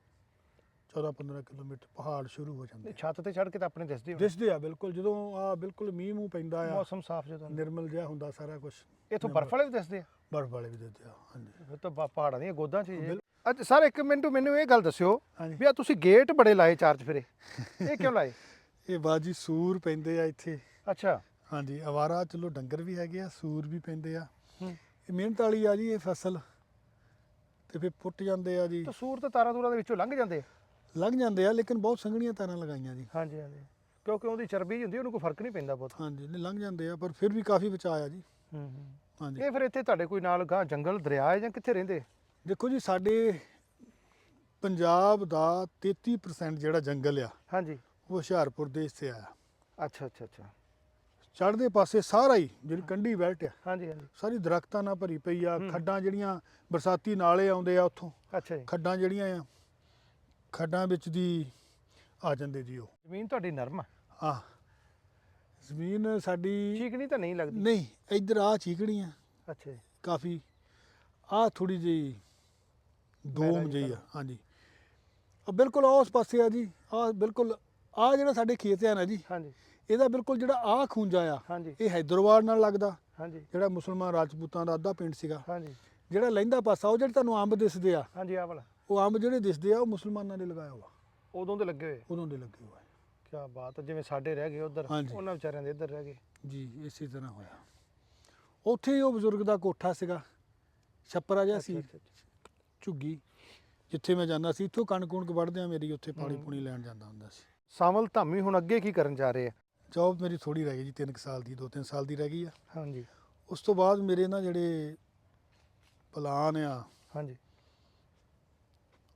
14-15 ਕਿਲੋਮੀਟਰ ਪਹਾੜ ਸ਼ੁਰੂ ਹੋ ਜਾਂਦੇ ਛੱਤ ਤੇ ਚੜ ਕੇ ਤਾਂ ਆਪਣੇ ਦਿਸਦੇ ਹੋ ਦਿਸਦੇ ਆ ਬਿਲਕੁਲ। ਜਦੋਂ ਆ ਬਿਲਕੁਲ ਮੀਂਹ ਮੂੰਹ ਪੈਂਦਾ ਆ ਮੌਸਮ ਸਾਫ਼ ਜਦੋਂ ਨਿਰਮਲ ਜਿਹਾ ਹੁੰਦਾ ਸਾਰਾ ਕੁਝ ਇਥੋਂ ਬਰਫ਼ ਵਾਲੇ ਵੀ ਦਿਸਦੇ ਆ? ਬਰਫ਼ ਵਾਲੇ ਵੀ ਦਿਸਦੇ ਆ ਹਾਂਜੀ। ਫਿਰ ਤਾਂ ਪਹਾੜਾਂ ਦੀਆਂ ਗੋਦਾਂ 'ਚ ਅੱਜ ਸਰ ਇੱਕ ਮਿੰਟ ਮੈਨੂੰ ਇਹ ਗੱਲ ਦੱਸਿਓ ਹਾਂਜੀ। ਵੀ ਆ ਤੁਸੀਂ ਗੇਟ ਬੜੇ ਲਾਏ ਚਾਰਜ ਫਿਰੇ। ਇਹ ਕਿਉਂ ਲਾਏ? [LAUGHS] ਇਹ ਬਾਜੀ ਸੂਰ ਪੈਂਦੇ ਆ ਇੱਥੇ। ਅੱਛਾ। ਹਾਂਜੀ ਅਵਾਰਾ ਚਲੋ ਡੰਗਰ ਵੀ ਹੈਗੇ ਆ ਸੂਰ ਵੀ ਪੈਂਦੇ ਆ। ਹੂੰ। ਇਹ ਮਿਹਨਤ ਵਾਲੀ ਆ ਜੀ ਇਹ ਫਸਲ। ਤੇ ਫਿਰ ਪੁੱਟ ਜਾਂਦੇ ਆ ਜੀ। ਤਾਂ ਸੂਰ ਤੇ ਤਾਰਾਂ ਤੂਰਾਂ ਦੇ ਵਿੱਚੋਂ ਲੰਘ ਜਾਂਦੇ ਆ? ਲੰਘ ਜਾਂਦੇ ਆ ਲੇਕਿਨ ਬਹੁਤ ਸੰਘਣੀਆਂ ਤਾਰਾਂ ਲਗਾਈਆਂ ਜੀ। ਹਾਂਜੀ ਹਾਂਜੀ। ਕਿਉਂਕਿ ਉਹਦੀ ਚਰਬੀ ਜਿਹੀ ਹੁੰਦੀ ਉਹਨੂੰ ਕੋਈ ਫ਼ਰਕ ਨਹੀਂ ਪੈਂਦਾ ਬਹੁਤ। ਹਾਂਜੀ ਨਹੀਂ ਲੰਘ ਜਾਂਦੇ ਆ ਪਰ ਫਿਰ ਵੀ ਕਾਫੀ ਬਚਾਅ ਆ ਜੀ। ਹੂੰ ਹੂੰ। ਹਾਂਜੀ। ਇਹ ਫਿਰ ਇੱਥੇ ਤੁਹਾਡੇ ਕੋਈ ਨਾਲ ਗਾਂ ਜੰਗਲ ਦਰਿਆ ਹੈ ਜਾਂ ਕਿੱਥੇ ਰਹਿੰਦੇ? ਦੇਖੋ ਜੀ ਸਾਡੇ ਪੰਜਾਬ ਦਾ 33% ਜਿਹੜਾ ਜੰਗਲ ਆ ਹਾਂਜੀ। ਉਹ ਹੁਸ਼ਿਆਰਪੁਰ ਦੇ ਹਿੱਸੇ ਆ। ਅੱਛਾ ਅੱਛਾ ਅੱਛਾ। ਚੜ੍ਹਦੇ ਪਾਸੇ ਸਾਰਾ ਹੀ ਜਿਹੜੀ ਕੰਢੀ ਬੈਲਟ ਆ ਹਾਂਜੀ ਹਾਂਜੀ। ਸਾਰੀ ਦਰਖਤਾਂ ਨਾਲ ਭਰੀ ਪਈ ਆ ਹੂੰ। ਖੱਡਾਂ ਜਿਹੜੀਆਂ ਬਰਸਾਤੀ ਨਾਲੇ ਆਉਂਦੇ ਆ ਉੱਥੋਂ ਅੱਛਾ ਜੀ। ਖੱਡਾਂ ਜਿਹੜੀਆਂ ਆ ਖੱਡਾਂ ਵਿੱਚ ਦੀ ਆ ਜਾਂਦੇ ਜੀ ਉਹ। ਜ਼ਮੀਨ ਤੁਹਾਡੀ ਨਰਮ ਆ। ਆ ਜ਼ਮੀਨ ਸਾਡੀ ਚੀਕਣੀ ਤਾਂ ਨਹੀਂ ਲੱਗਦੀ? ਨਹੀਂ ਇੱਧਰ ਆ ਚੀਕਣੀ ਆ ਅੱਛਾ ਜੀ। ਕਾਫੀ ਆ ਥੋੜੀ ਜਿਹੀ ਦੋਮ ਜਿਹੀ ਆ ਹਾਂਜੀ। ਆ ਬਿਲਕੁਲ ਉਸ ਪਾਸੇ ਆ ਜੀ ਆ ਬਿਲਕੁਲ ਆ ਜਿਹੜਾ ਸਾਡੇ ਖੇਤ ਆ ਨਾ ਜੀ ਹਾਂਜੀ। ਇਹਦਾ ਬਿਲਕੁਲ ਜਿਹੜਾ ਆ ਖੂੰਜਾ ਆ ਹਾਂਜੀ। ਇਹ ਹੈਦਰਾਬਾਦ ਨਾਲ ਲੱਗਦਾ। ਹਾਂਜੀ। ਜਿਹੜਾ ਮੁਸਲਮਾਨ ਰਾਜਪੂਤਾਂ ਦਾ ਅੱਧਾ ਪਿੰਡ ਸੀਗਾ। ਹਾਂਜੀ। ਜਿਹੜਾ ਲਹਿੰਦਾ ਪਾਸਾ ਉਹ ਜਿਹੜੇ ਤੁਹਾਨੂੰ ਅੰਬ ਦਿਸਦੇ ਆ ਹਾਂਜੀ ਆ ਵਾਲਾ। ਉਹ ਅੰਬ ਜਿਹੜੇ ਦਿਸਦੇ ਆ ਉਹ ਮੁਸਲਮਾਨਾਂ ਨੇ ਲਗਾਇਆ ਹੋਇਆ ਉਦੋਂ ਦੇ ਲੱਗੇ ਹੋਏ ਉਦੋਂ ਦੇ ਲੱਗੇ ਹੋਏ ਕੀ ਬਾਤ ਹੈ ਜਿਵੇਂ ਸਾਡੇ ਰਹਿ ਗਏ ਉਧਰ ਹਾਂਜੀ। ਉਹਨਾਂ ਵਿਚਾਰਿਆਂ ਦੇ ਇੱਧਰ ਰਹਿ ਗਏ। ਜੀ ਇਸੇ ਤਰ੍ਹਾਂ ਹੋਇਆ। ਉੱਥੇ ਹੀ ਉਹ ਬਜ਼ੁਰਗ ਦਾ ਕੋਠਾ ਸੀਗਾ ਛੱਪਰਾ ਜਿਹਾ ਸੀ। ਅੱਛਾ, ਅੱਛਾ, ਅੱਛਾ। ਝੁੱਗੀ ਜਿੱਥੇ ਮੈਂ ਜਾਂਦਾ ਸੀ ਇੱਥੋਂ ਕਣਕ ਕੁਣਕ ਵੱਢਦੇ ਆ ਮੇਰੀ ਉੱਥੇ ਪਾਣੀ। ਪੂਣੀ ਲੈਣ ਜਾਂਦਾ ਹੁੰਦਾ ਸੀ। ਸਾਵਲ ਧਾਮੀ ਹੁਣ ਅੱਗੇ ਕੀ ਕਰਨ ਜਾ ਰਹੇ ਆ? ਜੌਬ ਮੇਰੀ ਥੋੜੀ ਰਹਿ ਗਈ ਜੀ 3 ਸਾਲ ਦੀ 2-3 ਸਾਲ ਦੀ ਰਹਿ ਗਈ ਆ। ਹਾਂਜੀ। ਉਸ ਤੋਂ ਬਾਅਦ ਮੇਰੇ ਨਾ ਜਿਹੜੇ ਪਲਾਨ ਆ ਹਾਂਜੀ।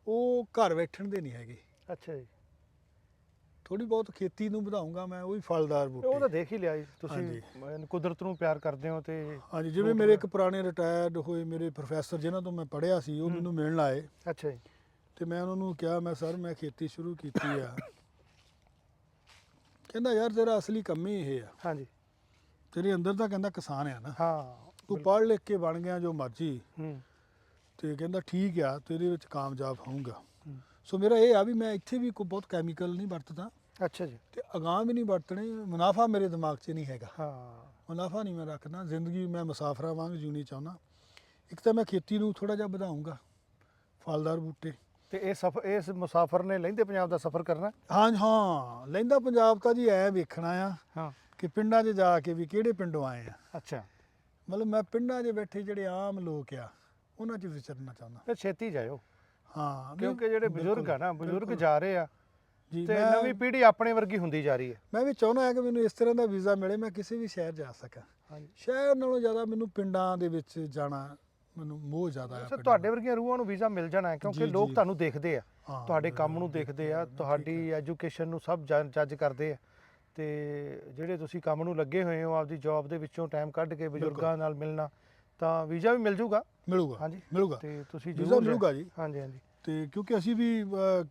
ਉਹ ਘਰ ਬੈਠਣ ਦੇ ਨਹੀਂ ਹੈਗੇ। ਅੱਛਾ ਜੀ। ਥੋੜੀ ਬਹੁਤ ਖੇਤੀ ਨੂੰ ਵਧਾਉਂਗਾ ਮੈਂ ਉਹ ਵੀ ਫਲਦਾਰ ਉਹ ਤਾਂ ਬੂਟੇ ਦੇਖ ਹੀ ਲਿਆ ਜੀ ਤੁਸੀਂ ਕੁਦਰਤ ਨੂੰ ਪਿਆਰ ਕਰਦੇ ਹੋ ਤੇ ਹਾਂਜੀ ਜਿਵੇਂ ਮੇਰੇ। ਇੱਕ ਪੁਰਾਣੇ ਰਿਟਾਇਰਡ ਹੋਏ ਮੇਰੇ ਪ੍ਰੋਫੈਸਰ ਜਿਨ੍ਹਾਂ ਤੋਂ ਮੈਂ ਪੜ੍ਹਿਆ ਸੀ ਉਹ। ਮੈਨੂੰ ਮਿਲਣ ਆਏ। ਅੱਛਾ ਜੀ। ਤੇ ਮੈਂ ਉਹਨਾਂ ਨੂੰ ਕਿਹਾ ਮੈਂ ਸਰ ਮੈਂ ਖੇਤੀ ਸ਼ੁਰੂ ਕੀਤੀ ਆ। ਕਹਿੰਦਾ ਯਾਰ ਤੇਰਾ ਅਸਲੀ ਕੰਮ ਹੀ ਇਹ ਆ। ਹਾਂਜੀ। ਤੇਰੇ ਅੰਦਰ ਤਾਂ ਕਹਿੰਦਾ ਕਿਸਾਨ ਆ ਨਾ। ਹਾਂ ਤੂੰ ਪੜ੍ਹ ਲਿਖ ਕੇ ਬਣ ਗਿਆ ਜੋ ਮਰਜ਼ੀ। ਹੂੰ। ਤੇ ਕਹਿੰਦਾ ਠੀਕ ਆ ਤੇਰੇ ਵਿੱਚ ਕਾਮਯਾਬ ਹੋਊਗਾ। ਸੋ ਮੇਰਾ ਇਹ ਆ ਵੀ ਮੈਂ ਇੱਥੇ ਵੀ ਕੋਈ ਬਹੁਤ ਕੈਮੀਕਲ ਨਹੀਂ ਵਰਤਦਾ। ਅੱਛਾ ਜੀ। ਤੇ ਅਗਾਂਹ ਵੀ ਨਹੀਂ ਵਰਤਣੇ ਮੁਨਾਫਾ ਮੇਰੇ ਦਿਮਾਗ 'ਚ ਨਹੀਂ ਹੈਗਾ। ਹਾਂ। ਮੁਨਾਫਾ ਨਹੀਂ ਮੈਂ ਰੱਖਦਾ ਜ਼ਿੰਦਗੀ ਮੈਂ ਮੁਸਾਫਰਾਂ ਵਾਂਗ ਜੀਣੀ ਚਾਹੁੰਦਾ। ਇੱਕ ਤਾਂ ਮੈਂ ਖੇਤੀ ਨੂੰ ਥੋੜਾ ਜਿਹਾ ਵਧਾਉਂਗਾ ਫਲਦਾਰ ਬੂਟੇ। ਤੇ ਇਹ ਸਫਰ ਇਸ ਮੁਸਾਫਰ ਨੇ ਲਹਿੰਦੇ ਪੰਜਾਬ ਦਾ ਸਫ਼ਰ ਕਰਨਾ? ਹਾਂ ਹਾਂ। ਲੈਂਦਾ ਪੰਜਾਬ ਤਾਂ ਜੀ ਐ ਵੇਖਣਾ ਆ ਹਾਂ। ਕਿ ਪਿੰਡਾਂ 'ਚ ਜਾ ਕੇ ਵੀ ਕਿਹੜੇ ਪਿੰਡੋਂ ਆਏ ਆ। ਅੱਛਾ। ਮਤਲਬ ਮੈਂ ਪਿੰਡਾਂ 'ਚ ਬੈਠੇ ਜਿਹੜੇ ਆਮ ਲੋਕ ਆ ਉਹਨਾਂ 'ਚ ਵਿਚਰਨਾ ਚਾਹੁੰਦਾ। ਫਿਰ ਛੇਤੀ ਜਾਇਓ। ਹਾਂ ਕਿਉਂਕਿ ਜਿਹੜੇ ਬਜ਼ੁਰਗ ਆ ਨਾ ਬਜ਼ੁਰਗ। ਜਾ ਰਹੇ ਆ ਜੀ ਤੇ ਮੈਂ ਨਵੀਂ ਪੀੜ੍ਹੀ ਆਪਣੇ ਵਰਗੀ ਹੁੰਦੀ ਜਾ ਰਹੀ ਹੈ। ਮੈਂ ਵੀ ਚਾਹੁੰਦਾ ਹਾਂ ਕਿ ਮੈਨੂੰ ਇਸ ਤਰ੍ਹਾਂ ਦਾ ਵੀਜ਼ਾ ਮਿਲੇ ਮੈਂ ਕਿਸੇ ਵੀ ਸ਼ਹਿਰ ਜਾ ਸਕਾਂ। ਹਾਂਜੀ। ਸ਼ਹਿਰ ਨਾਲੋਂ ਜ਼ਿਆਦਾ ਮੈਨੂੰ ਪਿੰਡਾਂ ਦੇ ਵਿੱਚ ਜਾਣਾ ਮੈਨੂੰ ਮੋਹ ਜ਼ਿਆਦਾ ਹੈ ਸਰ ਪਿੰਡਾਂ ਤੁਹਾਡੇ। ਵਰਗੀਆਂ ਰੂਹਾਂ ਨੂੰ ਵੀਜ਼ਾ ਮਿਲ ਜਾਣਾ ਹੈ ਕਿਉਂਕਿ ਜੀ, ਲੋਕ ਜੀ। ਤੁਹਾਨੂੰ ਦੇਖਦੇ ਆ। ਹਾਂ, ਤੁਹਾਡੇ ਕੰਮ ਨੂੰ ਦੇਖਦੇ ਆ ਤੁਹਾਡੀ। ਐਜੂਕੇਸ਼ਨ ਨੂੰ ਸਭ ਜੱਜ ਕਰਦੇ ਆ। ਤੇ ਜਿਹੜੇ ਤੁਸੀਂ ਕੰਮ ਨੂੰ ਲੱਗੇ ਹੋਏ ਹੋ ਆਪਦੀ ਜੌਬ ਦੇ ਵਿੱਚੋਂ ਟਾਈਮ ਕੱਢ ਕੇ ਬਜ਼ੁਰਗਾਂ ਨਾਲ ਮਿਲਣਾ ਤਾਂ ਵੀਜ਼ਾ ਵੀ ਮਿਲ ਜੂਗਾ? ਮਿਲੂਗਾ ਹਾਂਜੀ। ਮਿਲੂਗਾ। ਤੇ ਤੁਸੀਂ ਵੀਜ਼ਾ ਜ਼ਰੂਰ ਮਿਲੂਗਾ ਜੀ। ਹਾਂਜੀ ਹਾਂਜੀ। ਤੇ ਕਿਉਂਕਿ ਅਸੀਂ ਵੀ ਅਹ,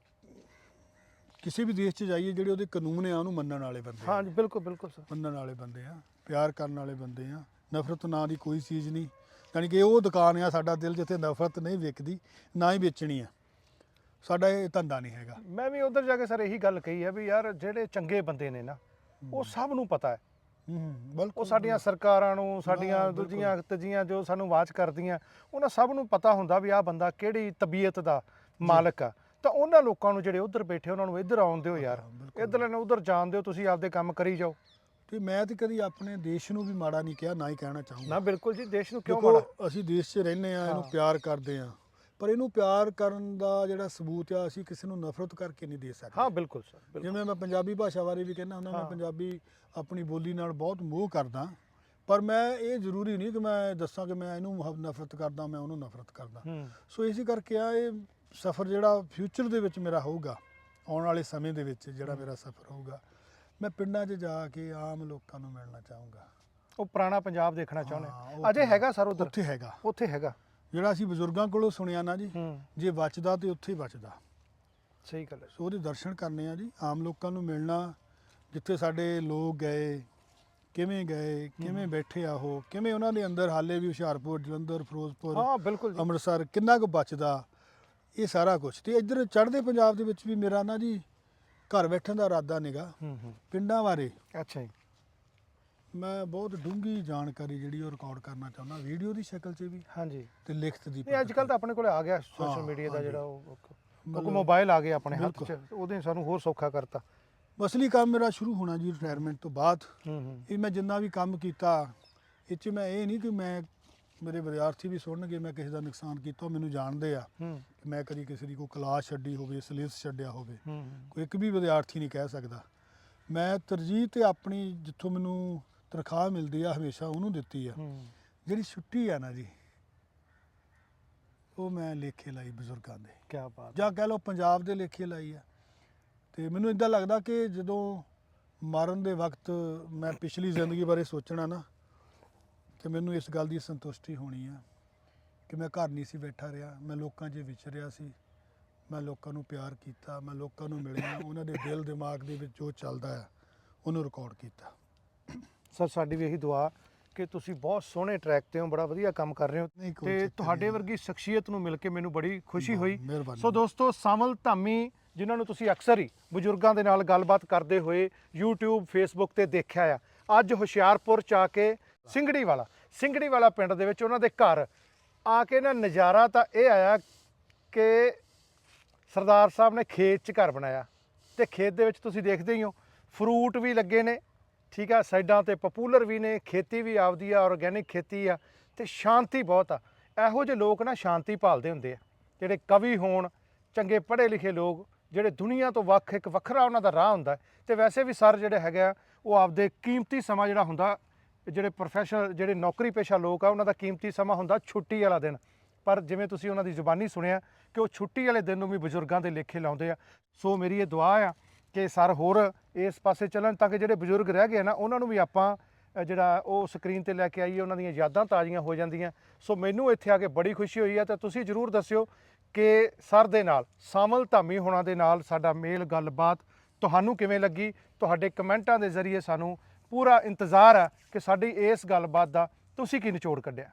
ਕਿਸੇ ਵੀ ਦੇਸ਼ 'ਚ ਜਾਈਏ ਜਿਹੜੇ ਉਹਦੇ ਕਾਨੂੰਨ ਆ ਉਹਨੂੰ ਮੰਨਣ ਵਾਲੇ ਬੰਦੇ ਆ। ਹਾਂਜੀ ਬਿਲਕੁਲ ਬਿਲਕੁਲ ਸਰ। ਮੰਨਣ ਵਾਲੇ ਬੰਦੇ ਆ ਪਿਆਰ ਕਰਨ ਵਾਲੇ ਬੰਦੇ ਆ। ਨਫ਼ਰਤ ਨਾਂ ਦੀ ਕੋਈ ਚੀਜ਼ ਨਹੀਂ। ਯਾਨੀ ਕਿ ਉਹ ਦੁਕਾਨ ਆ ਸਾਡਾ ਦਿਲ ਜਿੱਥੇ ਨਫ਼ਰਤ ਨਹੀਂ ਵਿਕਦੀ ਨਾ ਹੀ ਵੇਚਣੀ ਆ। ਸਾਡਾ ਇਹ ਧੰਦਾ ਨਹੀਂ ਹੈਗਾ। ਮੈਂ ਵੀ ਉਧਰ ਜਾ ਕੇ ਸਰ ਇਹੀ ਗੱਲ ਕਹੀ ਹੈ ਵੀ ਯਾਰ ਜਿਹੜੇ ਚੰਗੇ ਬੰਦੇ ਨੇ ਨਾ ਉਹ ਸਭ ਨੂੰ ਪਤਾ ਹੈ। ਹੂੰ ਬਿਲਕੁਲ। ਉਹ ਸਾਡੀਆਂ ਸਰਕਾਰਾਂ ਨੂੰ ਸਾਡੀਆਂ ਬਿਲਕੁਲ। ਦੂਜੀਆਂ ਤਜੀਆਂ ਜੋ ਸਾਨੂੰ ਆਵਾਜ਼ ਕਰਦੀਆਂ ਉਹਨਾਂ ਸਭ ਨੂੰ ਪਤਾ ਹੁੰਦਾ ਵੀ ਆਹ ਬੰਦਾ ਕਿਹੜੀ ਤਬੀਅਤ ਦਾ ਮਾਲਕ ਆ। ਤਾਂ ਉਹਨਾਂ ਲੋਕਾਂ ਨੂੰ ਜਿਹੜੇ ਉਧਰ ਬੈਠੇ ਉਹਨਾਂ ਨੂੰ ਇੱਧਰ ਆਉਣ ਦਿਓ ਯਾਰ। ਇੱਧਰ ਨੂੰ ਉਧਰ ਜਾਣ ਦਿਓ ਤੁਸੀਂ ਆਪਦੇ ਕੰਮ ਕਰੀ ਜਾਓ। ਤੇ ਮੈਂ ਤੇ ਕਦੀ ਆਪਣੇ ਦੇਸ਼ ਨੂੰ ਵੀ ਮਾੜਾ ਨਹੀਂ ਕਿਹਾ ਨਾ ਹੀ ਕਹਿਣਾ ਚਾਹੂੰਗਾ। ਨਾ ਬਿਲਕੁਲ ਜੀ ਦੇਸ਼ ਨੂੰ ਕਿਉਂ ਮਾੜਾ? ਅਸੀਂ ਦੇਸ਼ 'ਚ ਰਹਿੰਦੇ ਆ ਇਹਨੂੰ। ਪਿਆਰ ਕਰਦੇ ਆ। ਪਰ ਇਹਨੂੰ ਪਿਆਰ ਕਰਨ ਦਾ ਜਿਹੜਾ ਸਬੂਤ ਆ ਅਸੀਂ ਕਿਸੇ ਨੂੰ ਨਫ਼ਰਤ ਕਰਕੇ ਨਹੀਂ ਦੇ ਸਕਦੇ। ਹਾਂ ਬਿਲਕੁਲ ਸਰ ਜਿਵੇਂ ਮੈਂ ਪੰਜਾਬੀ ਭਾਸ਼ਾ ਬਾਰੇ ਵੀ ਕਹਿੰਦਾ ਹੁੰਦਾ ਮੈਂ। ਪੰਜਾਬੀ ਆਪਣੀ ਬੋਲੀ ਨਾਲ ਬਹੁਤ ਮੋਹ ਕਰਦਾ। ਪਰ ਮੈਂ ਇਹ ਜ਼ਰੂਰੀ ਨਹੀਂ ਕਿ ਮੈਂ ਦੱਸਾਂ ਕਿ ਮੈਂ ਇਹਨੂੰ ਨਫ਼ਰਤ ਕਰਦਾ ਮੈਂ ਉਹਨੂੰ ਨਫ਼ਰਤ ਕਰਦਾ। ਸੋ ਇਸੇ ਕਰਕੇ ਆ ਇਹ ਸਫ਼ਰ ਜਿਹੜਾ ਫਿਊਚਰ ਦੇ ਵਿੱਚ ਮੇਰਾ ਹੋਊਗਾ ਆਉਣ ਵਾਲੇ ਸਮੇਂ ਦੇ ਵਿੱਚ ਜਿਹੜਾ ਮੇਰਾ ਸਫ਼ਰ ਹੋਊਗਾ ਮੈਂ ਪਿੰਡਾਂ 'ਚ ਜਾ ਕੇ ਆਮ ਲੋਕਾਂ ਨੂੰ ਮਿਲਣਾ ਚਾਹੂੰਗਾ। ਉਹ ਪੁਰਾਣਾ ਪੰਜਾਬ ਦੇਖਣਾ ਚਾਹੁੰਦੇ ਹਾਂ। ਉਹ ਅਜੇ ਹੈਗਾ ਸਰ ਉਧਰ? ਉੱਥੇ ਹੈਗਾ। ਉੱਥੇ ਹੈਗਾ। ਜਿਹੜਾ ਅਸੀਂ ਬਜ਼ੁਰਗਾਂ ਕੋਲੋਂ ਸੁਣਿਆ ਨਾ ਜੀ ਹੂੰ। ਜੇ ਬਚਦਾ ਤੇ ਉੱਥੇ ਹੀ ਬਚਦਾ। ਸਹੀ ਗੱਲ ਹੈ। ਸੋ ਉਹਦੇ ਦਰਸ਼ਨ ਕਰਨੇ ਆ ਜੀ ਆਮ ਲੋਕਾਂ ਨੂੰ ਮਿਲਣਾ ਜਿੱਥੇ ਸਾਡੇ ਲੋਕ ਗਏ ਕਿਵੇਂ ਗਏ ਕਿਵੇਂ ਬੈਠੇ ਆ ਉਹ ਕਿਵੇਂ ਉਹਨਾਂ ਦੇ ਅੰਦਰ ਹਾਲੇ ਵੀ ਹੁਸ਼ਿਆਰਪੁਰ ਜਲੰਧਰ ਫਿਰੋਜ਼ਪੁਰ ਹਾਂ ਬਿਲਕੁਲ ਜੀ। ਅੰਮ੍ਰਿਤਸਰ ਕਿੰਨਾ ਕੁ ਬਚਦਾ ਇਹ ਸਾਰਾ ਕੁਝ ਤੇ ਇੱਧਰ ਚੜ੍ਹਦੇ ਪੰਜਾਬ ਦੇ ਵਿੱਚ ਵੀ ਮੇਰਾ ਨਾ ਜੀ ਘਰ ਬੈਠਣ ਦਾ ਇਰਾਦਾ ਨਿਗਾ ਹੂੰ ਹੂੰ। ਪਿੰਡਾਂ ਬਾਰੇ। ਅੱਛਾ ਜੀ। ਮੈਂ ਬਹੁਤ ਡੂੰਘੀ ਜਾਣਕਾਰੀ ਜਿਹੜੀ ਉਹ ਰਿਕਾਰਡ ਕਰਨਾ ਚਾਹੁੰਦਾ ਵੀਡੀਓ ਦੀ ਸ਼ਕਲ 'ਚ ਵੀ ਹਾਂਜੀ। ਤੇ ਲਿਖਤ ਦੀ ਇਹ ਅੱਜ ਕੱਲ ਤਾਂ ਆਪਣੇ ਕੋਲੇ ਆ ਗਿਆ ਸੋਸ਼ਲ ਮੀਡੀਆ ਦਾ। ਜਿਹੜਾ ਉਹ ਕਿਉਂਕਿ ਮੋਬਾਈਲ ਆ ਗਏ ਆਪਣੇ ਹੱਥ 'ਚ। ਉਹਦੇ ਸਾਨੂੰ ਹੋਰ ਸੌਖਾ ਕਰਤਾ। ਅਸਲੀ ਕੰਮ ਮੇਰਾ ਸ਼ੁਰੂ ਹੋਣਾ ਜੀ ਰਿਟਾਇਰਮੈਂਟ ਤੋਂ ਬਾਅਦ। ਹੂੰ ਹੂੰ। ਇਹ ਮੈਂ ਜਿੰਨਾ ਵੀ ਕੰਮ ਕੀਤਾ ਇਹ 'ਚ ਮੈਂ ਇਹ ਨਹੀਂ ਕਿ ਮੈਂ ਮੇਰੇ ਵਿਦਿਆਰਥੀ ਵੀ ਸੁਣਨਗੇ ਮੈਂ ਕਿਸੇ ਦਾ ਨੁਕਸਾਨ ਕੀਤਾ ਉਹ ਮੈਨੂੰ ਜਾਣਦੇ ਆ ਹੂੰ। ਕਿ ਮੈਂ ਕਦੀ ਕਿਸੇ ਦੀ ਕੋਈ ਕਲਾਸ ਛੱਡੀ ਹੋਵੇ ਸਿਲੇਬਸ ਛੱਡਿਆ ਹੋਵੇ। ਹੂੰ। ਕੋਈ ਇੱਕ ਵੀ ਵਿਦਿਆਰਥੀ ਨਹੀਂ ਕਹਿ ਸਕਦਾ। ਮੈਂ ਤਰਜੀਹ ਤੇ ਆਪਣੀ ਜਿੱਥੋਂ ਮੈਨੂੰ ਤਨਖਾਹ ਮਿਲਦੀ ਆ ਹਮੇਸ਼ਾ ਉਹਨੂੰ ਦਿੱਤੀ ਆ। ਹੂੰ। ਜਿਹੜੀ ਛੁੱਟੀ ਆ ਨਾ ਜੀ ਉਹ ਮੈਂ ਲੇਖੇ ਲਾਈ ਬਜ਼ੁਰਗਾਂ ਦੇ। ਕੀ ਬਾਤ। ਜਾਂ ਕਹਿ ਲਓ ਪੰਜਾਬ ਦੇ ਲੇਖੇ ਲਾਈ ਆ। ਤੇ ਮੈਨੂੰ ਇਦਾਂ ਲੱਗਦਾ ਕਿ ਜਦੋਂ ਮਰਨ ਦੇ ਵਕਤ ਮੈਂ ਪਿਛਲੀ ਜ਼ਿੰਦਗੀ ਬਾਰੇ ਸੋਚਣਾ ਨਾ ਤੇ ਮੈਨੂੰ ਇਸ ਗੱਲ ਦੀ ਸੰਤੁਸ਼ਟੀ ਹੋਣੀ ਆ ਕਿ ਮੈਂ ਘਰ ਨਹੀਂ ਸੀ ਬੈਠਾ ਰਿਹਾ ਮੈਂ ਲੋਕਾਂ 'ਚ ਵਿਚਰਿਆ ਸੀ ਮੈਂ ਲੋਕਾਂ ਨੂੰ ਪਿਆਰ ਕੀਤਾ ਮੈਂ ਲੋਕਾਂ ਨੂੰ ਮਿਲਿਆ ਉਹਨਾਂ ਦੇ ਦਿਲ ਦਿਮਾਗ ਦੇ ਵਿੱਚ ਜੋ ਚੱਲਦਾ ਆ ਉਹਨੂੰ ਰਿਕਾਰਡ ਕੀਤਾ। ਸਰ ਸਾਡੀ ਵੀ ਇਹੀ ਦੁਆ ਕਿ ਤੁਸੀਂ ਬਹੁਤ ਸੋਹਣੇ ਟਰੈਕ ਤੇ ਹੋ ਬੜਾ ਵਧੀਆ ਕੰਮ ਕਰ ਰਹੇ ਹੋ ਨਹੀਂ ਕੋਈ ਤੇ ਚੱਕਰ ਤੁਹਾਡੇ ਨਹੀਂ। ਵਰਗੀ ਸ਼ਖਸੀਅਤ ਨੂੰ ਮਿਲ ਕੇ ਮੈਨੂੰ ਬੜੀ ਖੁਸ਼ੀ ਹੋਈ। ਮਿਹਰਬਾਨੀ। ਸੋ ਦੋਸਤੋ ਸਾਮਲ ਧਾਮੀ ਜਿਨ੍ਹਾਂ ਨੂੰ ਤੁਸੀਂ ਅਕਸਰ ਹੀ ਬਜ਼ੁਰਗਾਂ ਦੇ ਨਾਲ ਗੱਲਬਾਤ ਕਰਦੇ ਹੋਏ YouTube Facebook ਤੇ ਦੇਖਿਆ ਆ ਅੱਜ ਹੁਸ਼ਿਆਰਪੁਰ ਚ ਆ ਕੇ ਸਿੰਗੜੀ ਵਾਲਾ ਸਿੰਗੜੀ ਵਾਲਾ ਪਿੰਡ ਦੇ ਵਿੱਚ ਉਹਨਾਂ ਦੇ ਘਰ ਆ ਕੇ ਨਾ ਨਜ਼ਾਰਾ ਤਾਂ ਇਹ ਆਇਆ ਕਿ ਸਰਦਾਰ ਸਾਹਿਬ ਨੇ ਖੇਤ 'ਚ ਘਰ ਬਣਾਇਆ ਤੇ ਖੇਤ ਦੇ ਵਿੱਚ ਤੁਸੀਂ ਦੇਖਦੇ ਹੀ ਹੋ, ਫਰੂਟ ਵੀ ਲੱਗੇ ਨੇ, ਠੀਕ ਆ, ਸਾਈਡਾਂ ਤੇ ਪਪੂਲਰ ਵੀ ਨੇ, ਖੇਤੀ ਵੀ ਆਪਦੀ ਆ ਆਰਗੇਨਿਕ ਖੇਤੀ ਆ ਤੇ ਸ਼ਾਂਤੀ ਬਹੁਤ ਆ ਇਹੋ ਜਿਹੇ ਲੋਕ ਨਾ ਸ਼ਾਂਤੀ ਭਾਲਦੇ ਹੁੰਦੇ ਆ, ਜਿਹੜੇ ਕਵੀ ਹੋਣ, ਚੰਗੇ ਪੜ੍ਹੇ ਲਿਖੇ ਲੋਕ, ਜਿਹੜੇ ਦੁਨੀਆ ਤੋਂ ਵੱਖ ਇੱਕ ਵੱਖਰਾ ਉਹਨਾਂ ਦਾ ਰਾਹ ਹੁੰਦਾ ਹੈ। ਤੇ ਵੈਸੇ ਵੀ ਸਰ ਜਿਹੜੇ ਹੈਗਾ ਉਹ ਆਪਦੇ ਕੀਮਤੀ ਸਮਾਂ ਜਿਹੜਾ ਹੁੰਦਾ ਜਿਹੜੇ ਪ੍ਰੋਫੈਸ਼ਨਲ ਜਿਹੜੇ ਨੌਕਰੀ ਪੇਸ਼ਾ ਲੋਕ ਆ, ਉਹਨਾਂ ਦਾ ਕੀਮਤੀ ਸਮਾਂ ਹੁੰਦਾ ਛੁੱਟੀ ਵਾਲਾ ਦਿਨ। ਪਰ ਜਿਵੇਂ ਤੁਸੀਂ ਉਹਨਾਂ ਦੀ ਜ਼ੁਬਾਨੀ ਸੁਣਿਆ ਕਿ ਉਹ ਛੁੱਟੀ ਵਾਲੇ ਦਿਨ ਨੂੰ ਵੀ ਬਜ਼ੁਰਗਾਂ ਦੇ ਲੇਖੇ ਲਾਉਂਦੇ ਆ। ਸੋ ਮੇਰੀ ਇਹ ਦੁਆ ਆ ਕਿ ਸਰ ਹੋਰ ਇਸ ਪਾਸੇ ਚੱਲਣ ਤਾਂ ਕਿ ਜਿਹੜੇ ਬਜ਼ੁਰਗ ਰਹਿ ਗਏ ਆ ਨਾ, ਉਹਨਾਂ ਨੂੰ ਵੀ ਆਪਾਂ ਜਿਹੜਾ ਉਹ ਸਕਰੀਨ ਤੇ ਲੈ ਕੇ ਆਈਏ, ਉਹਨਾਂ ਦੀਆਂ ਯਾਦਾਂ ਤਾਜ਼ੀਆਂ ਹੋ ਜਾਂਦੀਆਂ। ਸੋ ਮੈਨੂੰ ਇੱਥੇ ਆ ਕੇ ਬੜੀ ਖੁਸ਼ੀ ਹੋਈ ਹੈ ਤਾਂ ਤੁਸੀਂ ਜਰੂਰ ਦੱਸਿਓ ਕਿ ਸਰ ਦੇ ਨਾਲ, ਸਾਮਲ ਧਾਮੀ ਹੋਣਾ ਦੇ ਨਾਲ ਸਾਡਾ ਮੇਲ ਗੱਲਬਾਤ ਤੁਹਾਨੂੰ ਕਿਵੇਂ ਲੱਗੀ? ਤੁਹਾਡੇ ਕਮੈਂਟਾਂ ਦੇ ਜ਼ਰੀਏ ਸਾਨੂੰ ਪੂਰਾ ਇੰਤਜ਼ਾਰ ਆ ਕਿ ਸਾਡੀ ਇਸ ਗੱਲਬਾਤ ਦਾ ਤੁਸੀਂ ਕੀ ਨਿਚੋੜ ਕੱਢਿਆ?